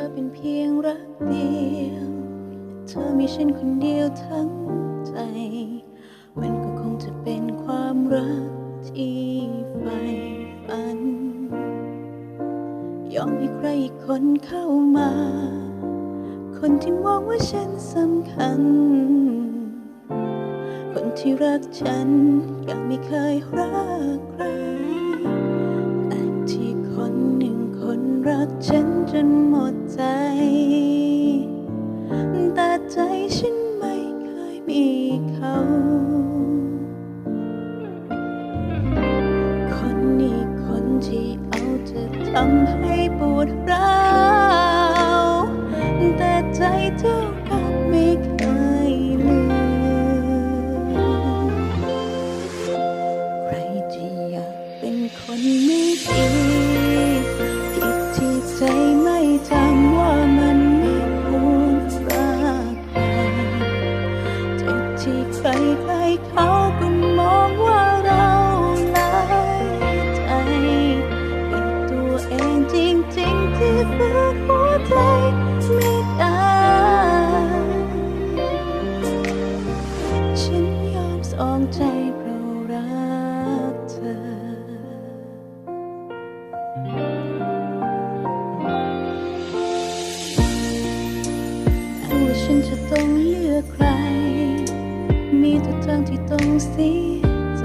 เธอเป็นเพียงรักเดียว เธอมีฉันคนเดียวทั้งใจ มันก็คงจะเป็นความรักที่ใฝ่ฝัน ยอมให้ใครอีกคนเข้ามา คนที่มองว่าฉันสำคัญ คนที่รักฉันยังไม่เคยรักใครแต่ที่คนหนึ่งคนรักฉันจนหมด ทำให้ปวดร้าว จะต้องเลือกใคร มีแต่ทางที่ต้องเสียใจ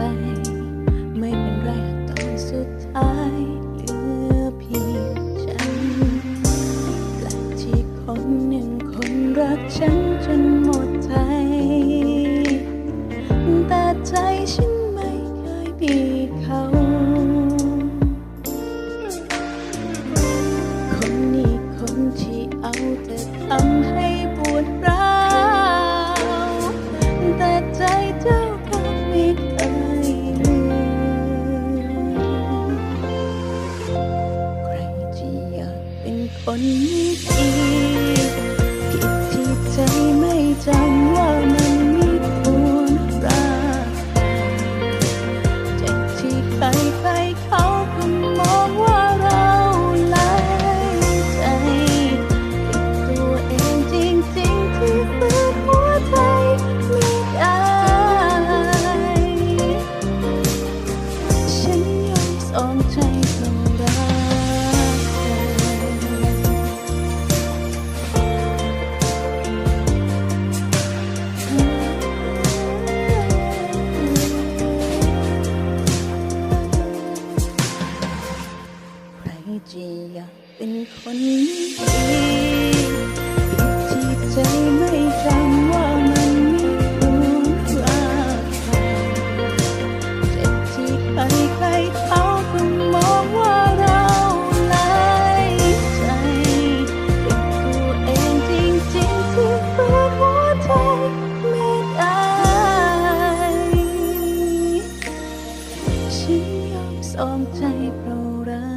ไม่เป็นไรตอนสุดท้ายเหลือเพียงฉันแปลกที่คนหนึ่งคนรักฉันจนหมดใจ แต่ใจฉันไม่เคยมีเขาคนนี้คนที่เอาแต่ทำให้ นคนไม่ดีผิดที่ใจไม่จำว่ามันม่ควรรักใครแต่ที่ใครใครเขาก็มองว่าเราหลายใจเป็นตัวเองจริงๆที่ฝืนหัวใจไม่ได้ฉันยอมสองใจเพร จะอยากเป็นคนดีผิดที่ใจไม่จำว่ามันมีคุณค่าเจ็บที่ไปใครเขาก็มองว่าเราไร้ใจเป็นตัวเองจริงๆที่เปิดหัวใจไม่ได้ฉันยอมสอมใจเพราะรัก